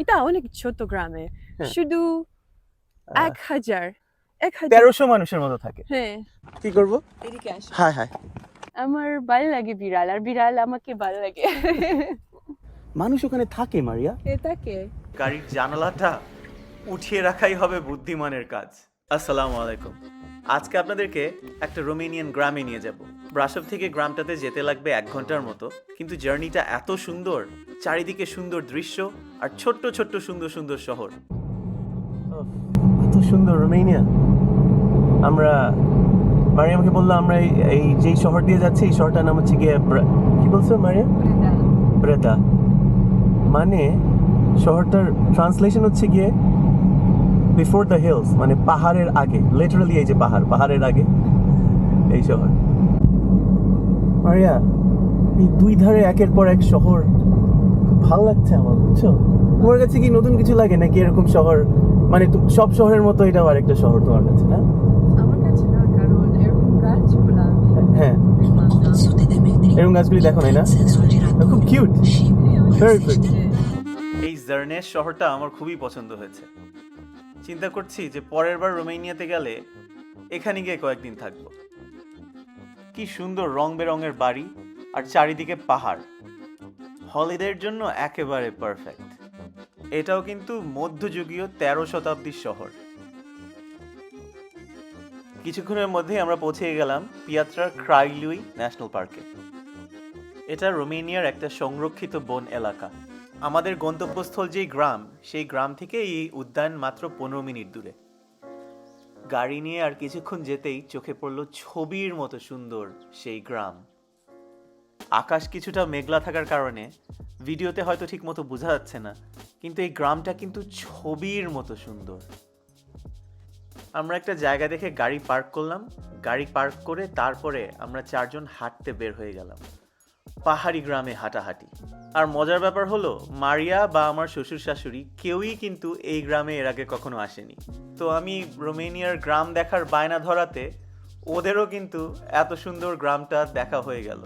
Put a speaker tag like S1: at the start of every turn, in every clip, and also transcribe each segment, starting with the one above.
S1: এটা অনেক ছোট গ্রামে।
S2: হ্যাঁ।
S1: শুধু এক হাজার এক হাজার
S2: তেরোশো মানুষের মতো থাকে।
S1: হ্যাঁ।
S2: কি করব?
S1: এদিকে আসো।
S2: Hi hi.
S1: আমার ভালো লাগে বিড়াল আর বিড়াল আমাকে ভালো লাগে।
S2: মানুষ ওখানে থাকে মারিয়া?
S1: এটাকে
S3: গাড়ির জানালাটা উঠিয়ে রাখাই হবে বুদ্ধিমানের কাজ। আসসালামু আলাইকুম। আজকে আপনাদেরকে একটা রোমেনিয়ান গ্রামে নিয়ে যাব। ব্রাসব থেকে গ্রামটাতে যেতে লাগবে এক ঘণ্টার মতো, কিন্তু জার্নিটা এত সুন্দর, চারিদিকে সুন্দর দৃশ্য আর ছোট্ট ছোট্ট সুন্দর সুন্দর শহর।
S2: এত সুন্দর রোমেনিয়া। আমরা, মারিয়ামকে বলল আমরা এই- যেই শহর দিয়ে যাচ্ছি, এই শহরটার নাম হচ্ছে গিয়ে কি বলছো মারিয়াম? ব্রেতা। মানে শহরটার ট্রান্সলেশন হচ্ছে গিয়ে বিফোর দ্য হিলস মানে পাহাড়ের আগে লিটারালি এই যে পাহাড়, পাহাড়ের আগে, এই শহর। মারিয়া এই দুই ধারে একের পর এক শহর খুব ভালো লাগছে আমার বুঝছ? তোমার কাছে কি নতুন কিছু লাগে নাকি এরকম শহর? মানে সব শহরের মতো এটাও আরেকটা শহর তোমার কাছে না?
S1: আমার কাছে না কারণ এরকম গাছগুলো আমি
S2: হ্যাঁ এরকম গাছগুলি দেখো না? খুব কিউট good.
S3: এই জার্নেস শহরটা আমার খুবই পছন্দ হয়েছে। চিন্তা করছি যে পরের বার রোমেনিয়াতে গেলে এখানে গিয়ে কয়েকদিন থাকব। কি সুন্দর রং বেরঙের বাড়ি আর চারিদিকে পাহাড়। হলিডের জন্য একেবারে পারফেক্ট। এটাও কিন্তু মধ্যযুগীয় তেরো শতাব্দীর শহর। কিছুক্ষণের মধ্যেই আমরা পৌঁছে গেলাম পিয়াত্রার ক্রাইলুই ন্যাশনাল পার্কে। এটা রোমেনিয়ার একটা সংরক্ষিত বন এলাকা। আমাদের গন্তব্যস্থল যেই গ্রাম, সেই গ্রাম থেকে এই উদ্যান মাত্র পনেরো মিনিট দূরে। গাড়ি নিয়ে আর কিছুক্ষণ যেতেই চোখে পড়ল ছবির মতো সুন্দর সেই গ্রাম। আকাশ কিছুটা মেঘলা থাকার কারণে ভিডিওতে হয়তো ঠিক মতো বোঝা যাচ্ছে না, কিন্তু এই গ্রামটা কিন্তু ছবির মতো সুন্দর। আমরা একটা জায়গা দেখে গাড়ি পার্ক করলাম, গাড়ি পার্ক করে তারপরে আমরা চারজন হাঁটতে বের হয়ে গেলাম। পাহাড়ি গ্রামে হাঁটাহাঁটি। আর মজার ব্যাপার হলো, মারিয়া বা আমার শ্বশুর শাশুড়ি কেউই কিন্তু এই গ্রামে এর আগে কখনো আসেনি। তো আমি রোমেনিয়ার গ্রাম দেখার বায়না ধরাতে ওদেরও কিন্তু এত সুন্দর গ্রামটা দেখা হয়ে গেল।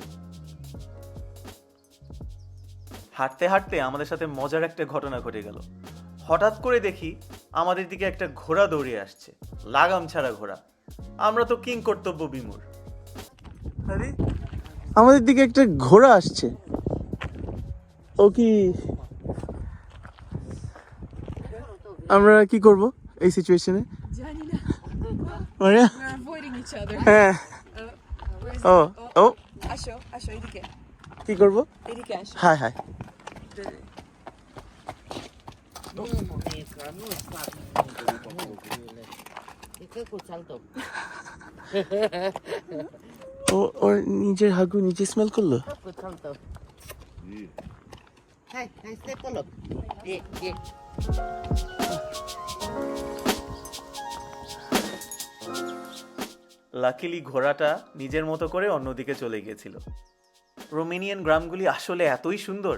S3: হাঁটতে হাঁটতে আমাদের সাথে মজার একটা ঘটনা ঘটে গেল। হঠাৎ করে দেখি আমাদের দিকে একটা ঘোড়া দৌড়ে আসছে। লাগাম ছাড়া ঘোড়া। আমরা তো কিং কর্তব্য বিমুর
S2: আরে আমাদের দিকে একটা ঘোড়া আসছে। ও কি? আমরা কি করব এই সিচুয়েশনে হ্যাঁ। ও ও।
S1: আসো আসো এদিকে
S2: কি করব?
S1: এদিকে আসো
S2: হাই হাই। ও ওর নিজের হাগু নিজে স্মেল করল.
S4: E, e.
S3: লাকিলি ঘোড়াটা নিজের মতো করে অন্যদিকে চলে গিয়েছিল রোমেনিয়ান গ্রামগুলি আসলে এতই সুন্দর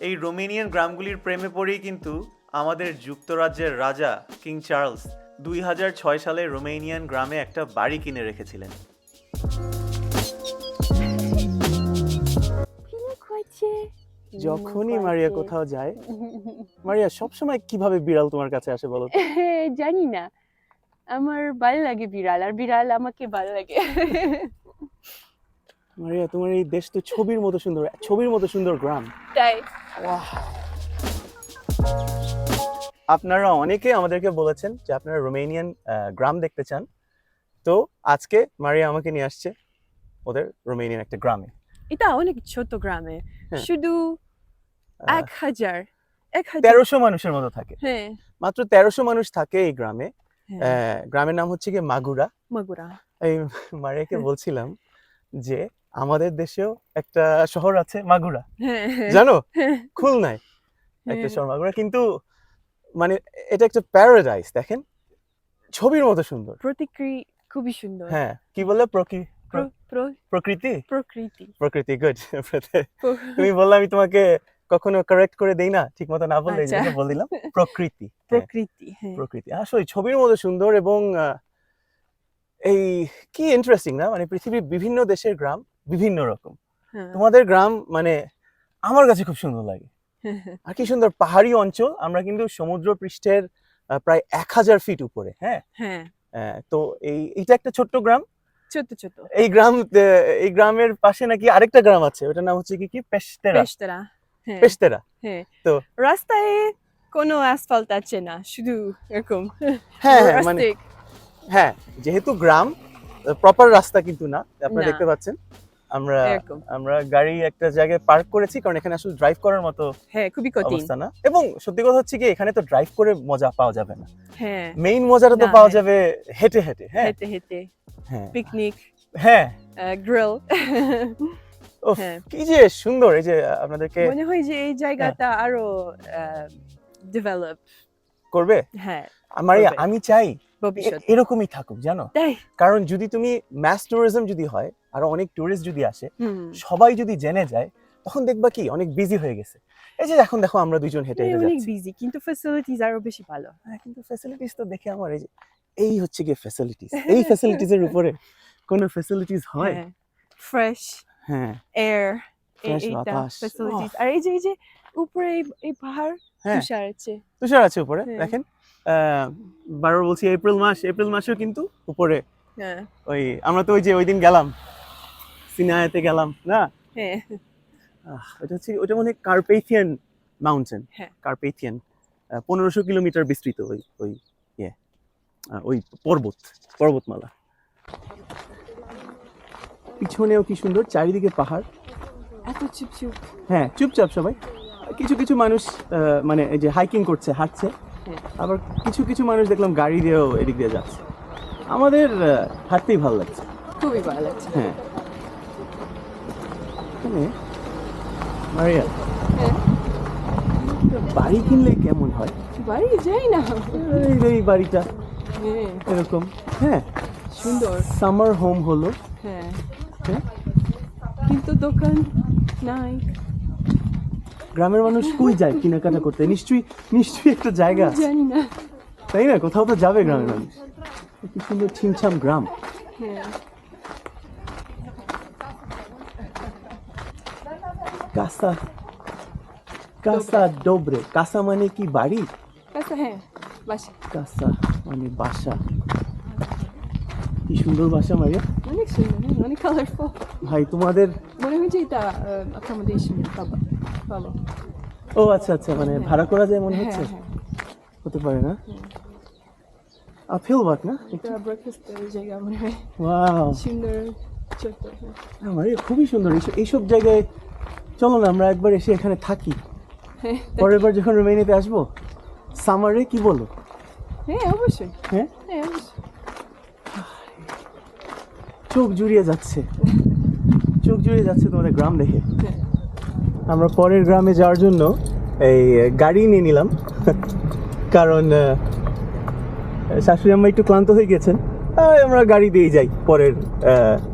S3: এই রোমেনিয়ান গ্রামগুলির প্রেমে পড়েই কিন্তু আমাদের যুক্তরাজ্যের রাজা কিং চার্লস দুই হাজার ছয় সালে রোমেনিয়ান গ্রামে একটা বাড়ি কিনে রেখেছিলেন
S2: যখনই মারিয়া কোথাও যায় মারিয়া সবসময় কীভাবে বিড়াল তোমার কাছে আসে বলো
S1: জানি না। আমার ভালো লাগে বিড়াল আর বিড়াল আমাকে ভালো লাগে।
S2: মারিয়া তোমার এই দেশ তো ছবির মতো সুন্দর ছবির মতো সুন্দর গ্রাম।
S1: তাই।
S2: আপনারা অনেকে আমাদেরকে বলেছেন যে আপনারা রোমেনিয়ান গ্রাম দেখতে চান। তো আজকে মারিয়া আমাকে নিয়ে আসছে ওদের রোমেনিয়ান একটা গ্রামে।
S1: এটা অনেক ছোট গ্রামে।
S2: হ্যাঁ।
S1: শুধু এক হাজার
S2: তেরোশো মানুষের মতো থাকে।
S1: হ্যাঁ।
S2: মাত্র তেরোশো মানুষ থাকে এই গ্রামে।
S1: হ্যাঁ।
S2: গ্রামের নাম হচ্ছে গিয়ে মাগুরা।
S1: মাগুরা।
S2: এই মারিয়াকে বলছিলাম যে আমাদের দেশেও একটা শহর আছে মাগুরা।
S1: হ্যাঁ
S2: জানো? খুলনায় একটা
S1: হ্যাঁ।
S2: শহর মাগুরা। কিন্তু মানে এটা একটা প্যারাডাইস দেখেন? ছবির মতো সুন্দর।
S1: প্রতিক্রি খুবই সুন্দর।
S2: হ্যাঁ কি বলে? প্রকৃ-
S1: প্র- প্র-
S2: প্রকৃতি?
S1: প্রকৃতি।
S2: প্রকৃতি গুড তুমি বললে আমি তোমাকে কখনো কারেক্ট করে দেই না ঠিক মতো না বললে
S1: আচ্ছা।
S2: জন্য প্রকৃতি হ্যাঁ,
S1: প্রকৃতি হ্যাঁ।
S2: প্রকৃতি। আসলে ছবির মতো সুন্দর এবং এই কি ইন্টারেস্টিং না মানে পৃথিবীর বিভিন্ন দেশের গ্রাম বিভিন্ন রকম।
S1: হ্যাঁ,
S2: তোমাদের গ্রাম মানে আমার কাছে খুব সুন্দর লাগে। আর কি সুন্দর পাহাড়ি অঞ্চল আমরা কিন্তু সমুদ্র পৃষ্ঠের প্রায় এক হাজার ফিট উপরে হ্যাঁ?
S1: হ্যাঁ।
S2: তো এই এটা একটা ছোট্ট গ্রাম।
S1: ছোট ছোট
S2: এই গ্রাম এই গ্রামের পাশে নাকি আরেকটা গ্রাম আছে ওটার নাম হচ্ছে কি কি? পেস্তেরা
S1: পেশতরা। হ্যাঁ
S2: পেস্তেরা।
S1: হ্যাঁ।
S2: তো-
S1: রাস্তায় কোনো অ্যাসফাল্ট আছে না শুধু এরকম।
S2: হ্যাঁ হ্যাঁ মানে হ্যাঁ যেহেতু গ্রাম প্রপার রাস্তা কিন্তু না আপনারা দেখতে পাচ্ছেন। আমরা আমরা গাড়ি একটা জায়গায় পার্ক করেছি কারণ এখানে আসলে ড্রাইভ করার মতো
S1: হ্যাঁ খুবই কঠিন।
S2: অবস্থা না। এবং সত্যি কথা হচ্ছে কি এখানে তো ড্রাইভ করে মজা পাওয়া যাবে না।
S1: হ্যাঁ।
S2: মেইন মজাটা তো পাওয়া
S1: হ্যাঁ।
S2: যাবে হেঁটে হেঁটে হ্যাঁ।
S1: হেঁটে হেঁটে।
S2: হ্যাঁ।
S1: পিকনিক
S2: হ্যাঁ।
S1: গ্রিল হ্যাঁ
S2: কি যে সুন্দর এই যে আপনাদেরকে
S1: মনে হয় যে এই জায়গাটা আরও ডেভেলপ
S2: করবে?
S1: হ্যাঁ
S2: আমার আমি চাই এরকমই থাকুক জানো? কারণ যদি তুমি ম্যাস ট্যুরিজম যদি হয় আর অনেক ট্যুরিস্ট যদি আসে সবাই যদি জেনে যায় তখন দেখবা কি অনেক বিজি হয়ে গেছে। এই যে এখন দেখো আমরা দুইজন হেঁটে হেঁটে
S1: অনেক বিজি কিন্তু ফ্যাসিলিটিস আরও বেশি ভালো।
S2: হ্যাঁ, কিন্তু ফ্যাসিলিটিস তো দেখে আমার এই যে এই হচ্ছে গিয়ে ফ্যাসিলিটিস এই ফ্যাসিলিটিস এর উপরে কোনো ফ্যাসিলিটিস হয়?
S1: হ্যাঁ ফ্রেশ
S2: হ্যাঁ।
S1: এয়ার এইটা ফ্যাসিলিটিস আর এই যে এই যে উপরে এই- পাহাড়
S2: হ্যাঁ।
S1: তুষার আছে।
S2: তুষার আছে উপরে
S1: হ্যাঁ।
S2: দেখেন। বারবার বলছি এপ্রিল মাস এপ্রিল মাসেও কিন্তু উপরে।
S1: হ্যাঁ।
S2: ওই আমরা তো ওই যে ওই দিন গেলাম। সিনায়াতে গেলাম না? ওটা হচ্ছে ওটা মানে কার্পেথিয়ান মাউন্টেন
S1: হ্যাঁ।
S2: কার্পেথিয়ান পনেরোশো কিলোমিটার বিস্তৃত ওই ওই ইয়ে। ওই পর্বত পর্বতমালা। পিছনেও কি সুন্দর চারিদিকে পাহাড়।
S1: এত চুপ চুপ
S2: হ্যাঁ চুপচাপ সবাই। কিছু কিছু মানুষ মানে এই যে হাইকিং করছে হাঁটছে।
S1: হ্যাঁ।
S2: আবার কিছু কিছু মানুষ দেখলাম গাড়ি দিয়েও এদিক দিয়ে যাচ্ছে। আমাদের হাঁটতেই ভালো লাগছে।
S1: খুবই ভালো লাগছে।
S2: হ্যাঁ। মারিয়া
S1: হ্যাঁ।
S2: বাড়ি কিনলে কেমন হয়?
S1: বাড়ি যাই না।
S2: এই এই বাড়িটা।
S1: হ্যাঁ।
S2: এরকম। হ্যাঁ।
S1: সুন্দর।
S2: সামার হোম হলো।
S1: হ্যাঁ।
S2: হ্যাঁ?
S1: কিন্তু দোকান নাই।
S2: গ্রামের মানুষ কই যায় কেনাকাটা করতে? নিশ্চয়ই নিশ্চয়ই একটা জায়গা
S1: জানি না।
S2: তাই না? কোথাও তো যাবে গ্রামের মানুষ। কি সুন্দর ছিমছাম গ্রাম।
S1: হ্যাঁ।
S2: কাসা কাসা ডোবরে। কাসা মানে কি বাড়ি?
S1: আচ্ছা হ্যাঁ বাসা।
S2: কাসা মানে বাসা। কি সুন্দর বাসা মারিয়া
S1: অনেক সুন্দর হ্যাঁ, অনেক কালারফুল
S2: ভাই তোমাদের
S1: মনে হয় যে এটা অ্যাকোমোডেশন পাবো পাবো।
S2: ও আচ্ছা আচ্ছা মানে ভাড়া করা যায় মনে
S1: হ্যাঁ
S2: হচ্ছে?
S1: হ্যাঁ।
S2: হতে পারে না? আপহিল ওয়াক না?
S1: এটা ব্রেকফাস্টের জায়গা মনে হয়।
S2: ওয়াও।
S1: সুন্দর হ্যাঁ।
S2: আমার খুবই সুন্দর। এইসব- জায়গায় চলো না আমরা একবার এসে এখানে থাকি।
S1: হ্যাঁ
S2: পরের বার যখন রোমেনিয়াতে আসব সামারে কি বলো?
S1: হ্যাঁ অবশ্যই।
S2: হ্যাঁ?
S1: হ্যাঁ অবশ্যই।
S2: চোখ জুড়িয়ে যাচ্ছে। চোখ জুড়িয়ে যাচ্ছে তোমাদের গ্রাম দেখে। আমরা পরের গ্রামে যাওয়ার জন্য এই গাড়ি নিয়ে নিলাম। কারণ শাশুড়ি আম্মা একটু ক্লান্ত হয়ে গেছেন। আমরা গাড়ি দিয়ে যাই পরের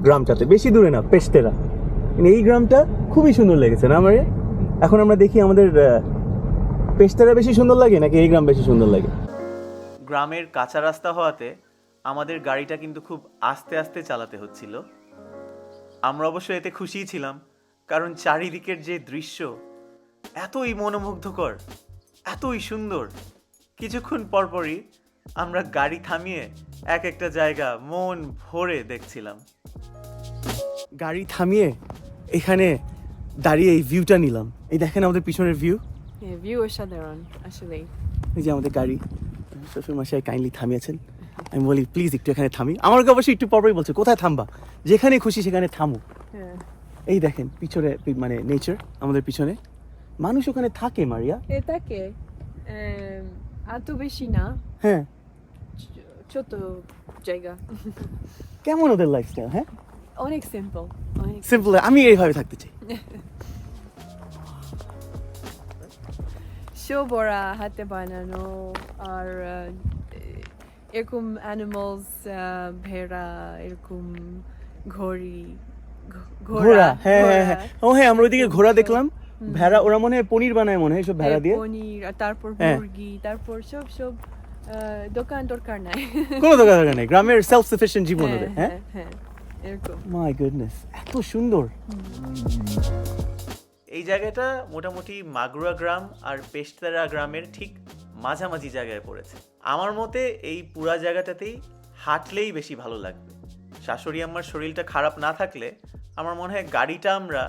S2: গ্রামটাতে। বেশি দূরে না পেস্তেরা এই গ্রামটা খুবই সুন্দর লেগেছে না আমার? এখন আমরা দেখি আমাদের পেস্তেরা বেশি সুন্দর লাগে নাকি এই গ্রাম বেশি সুন্দর লাগে?
S3: গ্রামের কাঁচা রাস্তা হওয়াতে আমাদের গাড়িটা কিন্তু খুব আস্তে আস্তে চালাতে হচ্ছিল। আমরা অবশ্য এতে খুশিই ছিলাম কারণ চারিদিকের যে দৃশ্য এতই মনোমুগ্ধকর এতই সুন্দর। কিছুক্ষণ পরপরই আমরা গাড়ি থামিয়ে এক একটা জায়গা মন ভরে দেখছিলাম।
S2: গাড়ি থামিয়ে এখানে দাঁড়িয়ে এই ভিউটা নিলাম। এই দেখেন আমাদের পিছনের ভিউ
S1: হ্যাঁ ভিউ অসাধারণ আসলে
S2: এই যে আমাদের গাড়ি। শ্বশুর মশাই কাইন্ডলি থামিয়েছেন। আমি বলি প্লিজ একটু এখানে থামি। আমাকে অবশ্যই একটু পরপরই বলছে কোথায় থামবা? যেখানে খুশি সেখানে থামো।
S1: হ্যাঁ।
S2: এই দেখেন পিছনে মানে নেচার আমাদের পিছনে। মানুষ ওখানে থাকে মারিয়া।
S1: এটাকে এত বেশি না।
S2: হ্যাঁ।
S1: ছোট জায়গা।
S2: কেমন ওদের লাইফস্টাইল হ্যাঁ?
S1: অনেক সিম্পল অনেক
S2: সিম্পল আমি এইভাবে থাকতে চাই।
S1: শো বড়া হাতে বানানো আর এরকম অ্যানিমালস ভেড়া এরকম ঘড়ি
S2: ঘোড়া হ্যাঁ হ্যাঁ হ্যাঁ। ও হ্যাঁ আমরা ওইদিকে ঘোড়া দেখলাম। ভেড়া ওরা মনে হয় পনির বানায় মনে হয় সব ভেড়া
S1: হ্যাঁ,
S2: দিয়ে।
S1: পনির আর তারপর
S2: হ্যাঁ।
S1: মুরগি তারপর সব সব দোকান দরকার নাই।
S2: কোনো দোকান দরকার নেই গ্রামের সেলফ সাফিসিয়েন্ট জীবন ওদের হ্যাঁ?
S1: হ্যাঁ এরকম।
S2: মাই গুডনেস এত সুন্দর। এই জায়গাটা মোটামুটি মাগুরা গ্রাম আর পেশতেরা গ্রামের ঠিক মাঝামাঝি জায়গায় পড়েছে। আমার মতে এই পুরা জায়গাটাতেই হাঁটলেই বেশি ভালো লাগবে। শাশুড়ি আমার শরীরটা খারাপ না থাকলে আমার মনে হয় গাড়িটা আমরা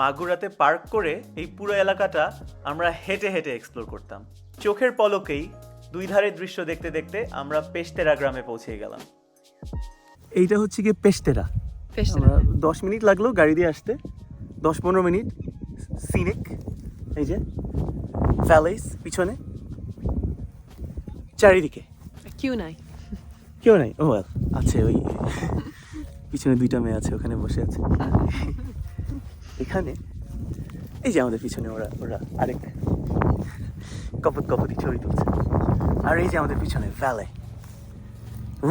S2: মাগুরাতে পার্ক করে এই পুরো এলাকাটা আমরা হেঁটে হেঁটে এক্সপ্লোর করতাম। চোখের পলকেই দুই ধারের দৃশ্য দেখতে দেখতে আমরা পেশতেরা গ্রামে পৌঁছে গেলাম।
S5: এইটা হচ্ছে গিয়ে পেস্টেরা আমরা দশ মিনিট লাগল গাড়ি দিয়ে আসতে। দশ পনেরো মিনিট সিনিক এই যে ভ্যালেস পিছনে। চারিদিকে?
S1: কিউ নাই।
S5: কেউ নাই? ও আছে ওই পিছনে দুইটা মেয়ে আছে ওখানে বসে আছে। এখানে? এই যে আমাদের পিছনে ওরা ওরা আরেক কপত কপতি ছবি তুলছে। আর এই যে আমাদের পিছনে ভ্যালে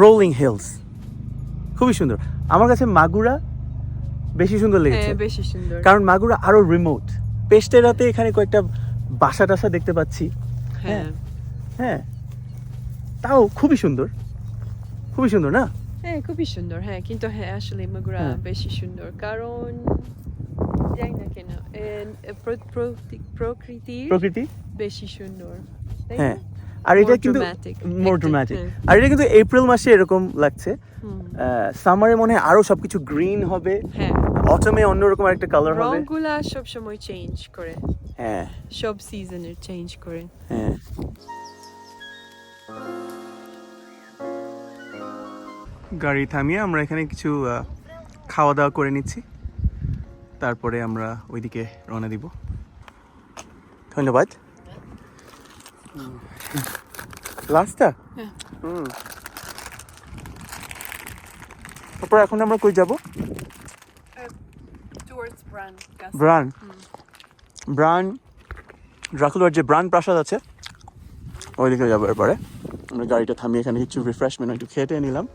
S5: রোলিং হিলস খুবই সুন্দর। আমার কাছে মাগুরা বেশি সুন্দর লেগেছে।
S1: হ্যাঁ বেশি সুন্দর।
S5: কারণ মাগুরা আরও রিমোট পেস্টেরাতে এখানে কয়েকটা বাসা টাসা দেখতে পাচ্ছি।
S1: হ্যাঁ।
S5: হ্যাঁ। তাও খুবই সুন্দর। খুবই সুন্দর না?
S1: হ্যাঁ খুবই সুন্দর হ্যাঁ কিন্তু হ্যাঁ আসলে মাগুরা
S5: হ্যাঁ।
S1: বেশি সুন্দর। কারণ জানি না কেন প্রকৃতি
S5: প্রকৃতি?
S1: বেশি সুন্দর
S5: হ্যাঁ আর এটা কিন্তু মোর ড্রামাটিক
S1: হ্যাঁ।
S5: আর এটা কিন্তু এপ্রিল মাসে এরকম লাগছে। সামারে মনে হয় আরও সবকিছু গ্রিন হবে।
S1: হ্যাঁ।
S5: অটমে অন্যরকম একটা কালার হবে।
S1: রংগুলা সব সময় চেঞ্জ করে।
S5: হ্যাঁ।
S1: সব সিজনের চেঞ্জ করে।
S5: হ্যাঁ। গাড়ি থামিয়ে আমরা এখানে কিছু খাওয়া দাওয়া করে নিচ্ছি। তারপরে আমরা ওইদিকে রওনা দিব। ধন্যবাদ। লাস্টটা?
S1: হ্যাঁ।
S5: হুম। তারপর এখন আমরা কই যাব? ব্রান ব্রান ড্রাকুলার যে ব্রান প্রাসাদ আছে ওইদিকে যাব এরপরে। আমরা গাড়িটা থামিয়ে এখানে কিছু রিফ্রেশমেন্ট একটু খেটে নিলাম।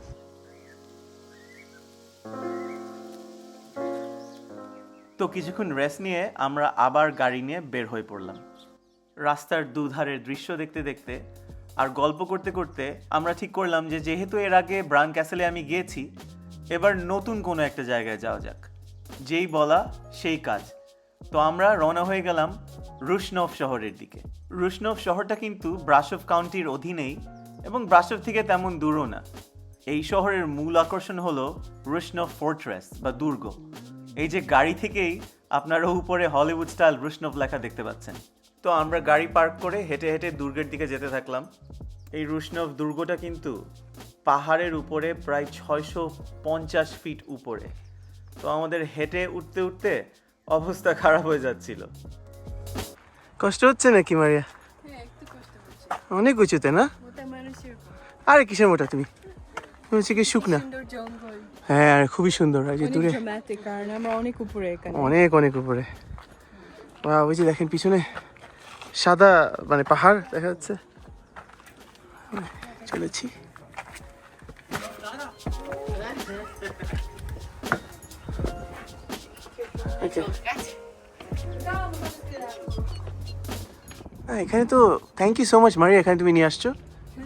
S2: কিছুক্ষণ রেস্ট নিয়ে আমরা আবার গাড়ি নিয়ে বের হয়ে পড়লাম। রাস্তার দুধারের দৃশ্য দেখতে দেখতে আর গল্প করতে করতে আমরা ঠিক করলাম যে যেহেতু এর আগে ব্রান ক্যাসেলে আমি গিয়েছি, এবার নতুন কোনো একটা জায়গায় যাওয়া যাক। যেই বলা সেই কাজ। তো আমরা রওনা হয়ে গেলাম রুশনভ শহরের দিকে। রুশনভ শহরটা কিন্তু ব্রাশভ কাউন্টির অধীনেই এবং ব্রাশভ থেকে তেমন দূরও না। এই শহরের মূল আকর্ষণ হলো রুশনভ ফোর্ট্রেস বা দুর্গ। এই যে গাড়ি থেকেই আপনারা উপরে হলিউড স্টাইল রুশনভ লেখা দেখতে পাচ্ছেন। তো আমরা গাড়ি পার্ক করে হেঁটে হেঁটে দুর্গের দিকে যেতে থাকলাম। এই রুশনভ দুর্গটা কিন্তু পাহাড়ের উপরে প্রায় ছয়শো পঞ্চাশ ফিট উপরে। তো আমাদের হেঁটে উঠতে উঠতে অবস্থা খারাপ হয়ে যাচ্ছিল।
S5: কষ্ট হচ্ছে নাকি মারিয়া?
S1: হ্যাঁ একটু কষ্ট হচ্ছে।
S5: অনেক উঁচুতে না? আরে কিসের মোটা তুমি? তুমি হচ্ছে কি শুকনা। হ্যাঁ আর খুবই সুন্দর আর যে দূরে।
S1: অনেক উপরে
S5: অনেক অনেক উপরে। বা ওই যে দেখেন পিছনে সাদা মানে পাহাড় দেখা যাচ্ছে। চলেছি। হ্যাঁ, এখানে তো থ্যাংক ইউ সো মাচ মারি এখানে তুমি নিয়ে আসছো।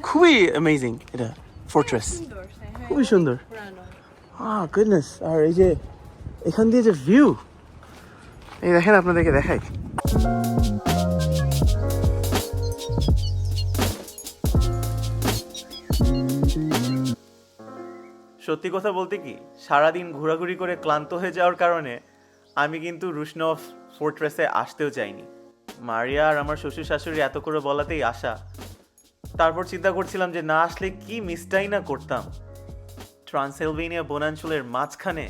S5: খুবই অ্যামেজিং এটা ফোর্ট্রেস
S1: হ্যাঁ
S5: খুবই সুন্দর। আহ গুডনেস আর এই যে এখান দিয়ে যে ভিউ এই দেখেন আপনাদেরকে দেখাই।
S2: সত্যি কথা বলতে কি, সারাদিন ঘোরাঘুরি করে ক্লান্ত হয়ে যাওয়ার কারণে আমি কিন্তু রুশনফ ফোর্ট্রেসে আসতেও চাইনি। মারিয়া আর আমার শ্বশুর শাশুড়ি এত করে বলাতেই আসা তারপর চিন্তা করছিলাম যে না আসলে কি মিসটাই না করতাম। ট্রান্সেলভেনিয়া বনাঞ্চলের মাঝখানে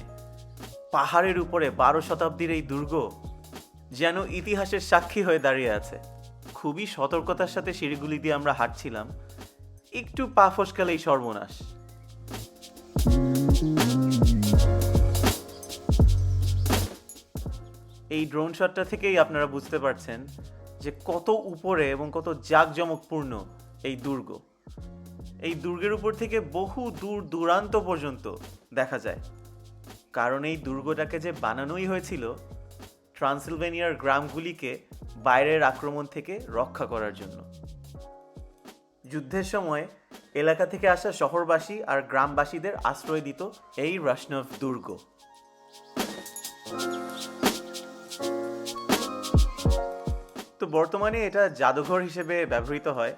S2: পাহাড়ের উপরে বারো শতাব্দীর এই দুর্গ যেন ইতিহাসের সাক্ষী হয়ে দাঁড়িয়ে আছে। খুবই সতর্কতার সাথে সিঁড়িগুলি দিয়ে আমরা হাঁটছিলাম। একটু পা ফসকালেই সর্বনাশ। এই ড্রোন শটটা থেকেই আপনারা বুঝতে পারছেন যে কত উপরে এবং কত জাঁকজমকপূর্ণ এই দুর্গ। এই দুর্গের উপর থেকে বহু দূর দূরান্ত পর্যন্ত দেখা যায়। কারণ এই দুর্গটাকে যে বানানোই হয়েছিল, ট্রান্সিলভেনিয়ার গ্রামগুলিকে বাইরের আক্রমণ থেকে রক্ষা করার জন্য। যুদ্ধের সময় এলাকা থেকে আসা শহরবাসী আর গ্রামবাসীদের আশ্রয় দিত এই রাশনভ দুর্গ। তো বর্তমানে এটা জাদুঘর হিসেবে ব্যবহৃত হয়।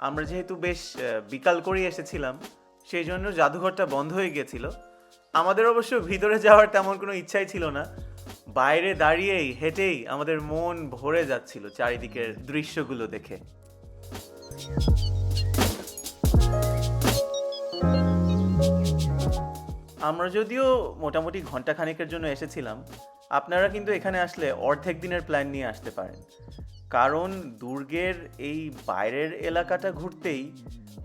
S2: আমরা যেহেতু বেশ বিকাল করেই এসেছিলাম সেই জন্য জাদুঘরটা বন্ধ হয়ে গিয়েছিল। আমাদের অবশ্য ভিতরে যাওয়ার তেমন কোনো ইচ্ছাই ছিল না। বাইরে দাঁড়িয়েই, হেঁটেই আমাদের মন ভরে যাচ্ছিল চারিদিকের দৃশ্যগুলো দেখে। আমরা যদিও মোটামুটি ঘণ্টা খানেকের জন্য এসেছিলাম, আপনারা কিন্তু এখানে আসলে অর্ধেক দিনের প্ল্যান নিয়ে আসতে পারেন। কারণ দুর্গের এই বাইরের এলাকাটা ঘুরতেই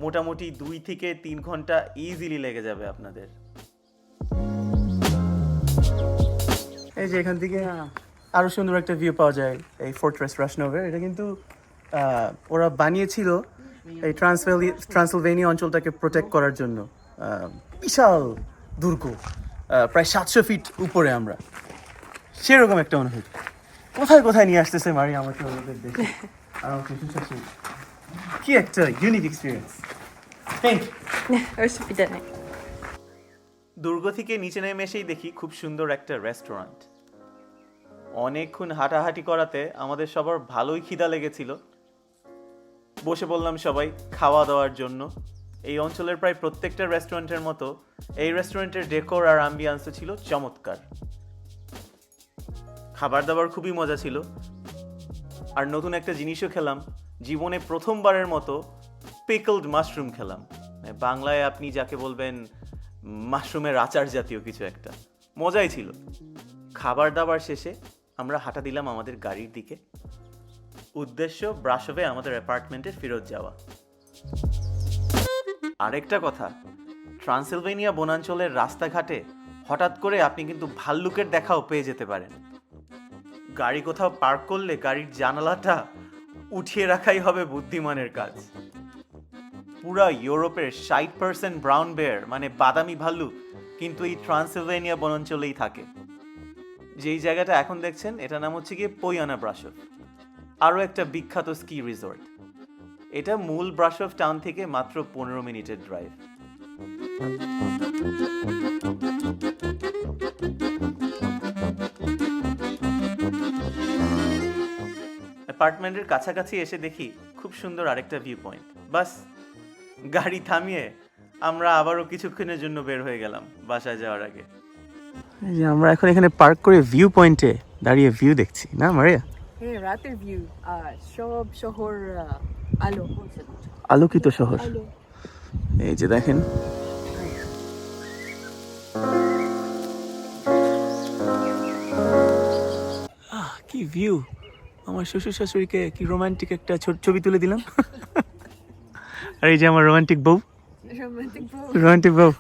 S2: মোটামুটি দুই থেকে তিন ঘণ্টা ইজিলি লেগে যাবে আপনাদের।
S6: এই যে এখান থেকে আরও সুন্দর একটা ভিউ পাওয়া যায়, এই ফোর্ট্রেস রাশনোভের এটা কিন্তু ওরা বানিয়েছিল এই ট্রান্সভেলি ট্রান্সলভেনিয়া অঞ্চলটাকে প্রোটেক্ট করার জন্য। বিশাল দুর্গ প্রায় সাতশো ফিট উপরে আমরা। সেরকম একটা অনুভূতি। কোথায় কোথায় নিয়ে আসতেছে মারি আমাকে ওদের দেখে? আর আমাকে শুনছি কি একটা ইউনিক এক্সপিরিয়েন্স থ্যাংক
S1: অসুবিধা নেই।
S2: দুর্গ থেকে নিচে নেমে এসেই দেখি খুব সুন্দর একটা রেস্টুরেন্ট অনেকক্ষণ হাঁটাহাঁটি করাতে আমাদের সবার ভালোই খিদা লেগেছিল। বসে বললাম সবাই খাওয়া দাওয়ার জন্য। এই অঞ্চলের প্রায় প্রত্যেকটা রেস্টুরেন্টের মতো এই রেস্টুরেন্টের ডেকোর আর আম্বিয়ান্স ছিল চমৎকার। খাবার দাবার খুবই মজা ছিল। আর নতুন একটা জিনিসও খেলাম। জীবনে প্রথমবারের মতো পিকলড মাশরুম খেলাম। মানে বাংলায় আপনি যাকে বলবেন মাশরুমের আচার জাতীয় কিছু একটা। মজাই ছিল। খাবার দাবার শেষে আমরা হাঁটা দিলাম আমাদের গাড়ির দিকে। উদ্দেশ্য ব্রাশভে আমাদের অ্যাপার্টমেন্টে ফেরত যাওয়া। আরেকটা কথা, ট্রান্সিলভেনিয়া বনাঞ্চলের রাস্তাঘাটে হঠাৎ করে আপনি কিন্তু ভাল্লুকের দেখাও পেয়ে যেতে পারেন। গাড়ি কোথাও পার্ক করলে গাড়ির জানালাটা উঠিয়ে রাখাই হবে বুদ্ধিমানের কাজ। পুরা ইউরোপের ষাট পার্সেন্ট ব্রাউন বেয়ার মানে বাদামি ভাল্লুক কিন্তু এই ট্রান্সিলভেনিয়া বনাঞ্চলেই থাকে। যেই জায়গাটা এখন দেখছেন এটা নাম হচ্ছে গিয়ে পৈয়ানা ব্রাশভ আরও একটা বিখ্যাত স্কি রিসোর্ট। এটা মূল ব্রাশভ টাউন থেকে মাত্র পনেরো মিনিটের ড্রাইভ অ্যাপার্টমেন্টের কাছাকাছি এসে দেখি খুব সুন্দর আরেকটা ভিউ পয়েন্ট বাস গাড়ি থামিয়ে আমরা আবারও কিছুক্ষণের জন্য বের হয়ে গেলাম বাসায় যাওয়ার আগে।
S6: এই যে আমরা এখন এখানে পার্ক করে ভিউ পয়েন্টে দাঁড়িয়ে ভিউ দেখছি না মারিয়া?
S1: হ্যাঁ রাতের ভিউ আর সব শহর আহ, আলো।
S6: আলোকিত শহর।
S1: আলো।
S6: এই যে দেখেন। আহ, কি ভিউ আমার শ্বশুর শাশুড়িকে কি রোমান্টিক একটা ছবি তুলে দিলাম? আর এই যে আমার রোমান্টিক বউ।
S1: রোমান্টিক
S6: বউ।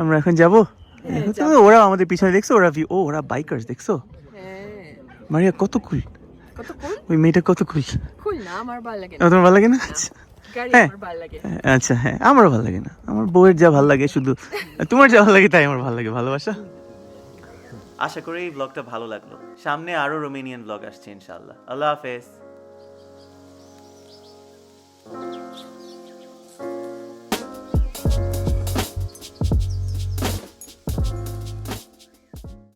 S6: আমরা এখন যাব? এখন ওরা আমাদের পিছনে দেখছ? ওরা ও ওরা বাইকার্স দেখছ?
S1: হ্যাঁ।
S6: মারিয়া কত কুল?
S1: কত
S6: ওই মেয়েটা কত কুল?
S1: আমার ভালো লাগে না।
S6: তোমার ভালো লাগে না? আচ্ছা। হ্যাঁ।
S1: আমার ভালো লাগে।
S6: আচ্ছা হ্যাঁ আমারও ভালো লাগে না। আমার বউয়ের যা ভালো লাগে শুধু তোমার যা ভালো লাগে তাই আমার ভালো লাগে ভালোবাসা।
S2: আশা করি এই ব্লগটা ভালো লাগল। সামনে আরও রোমেনিয়ান ব্লগ আসছে ইনশাল্লাহ আল্লাহ হাফেজ।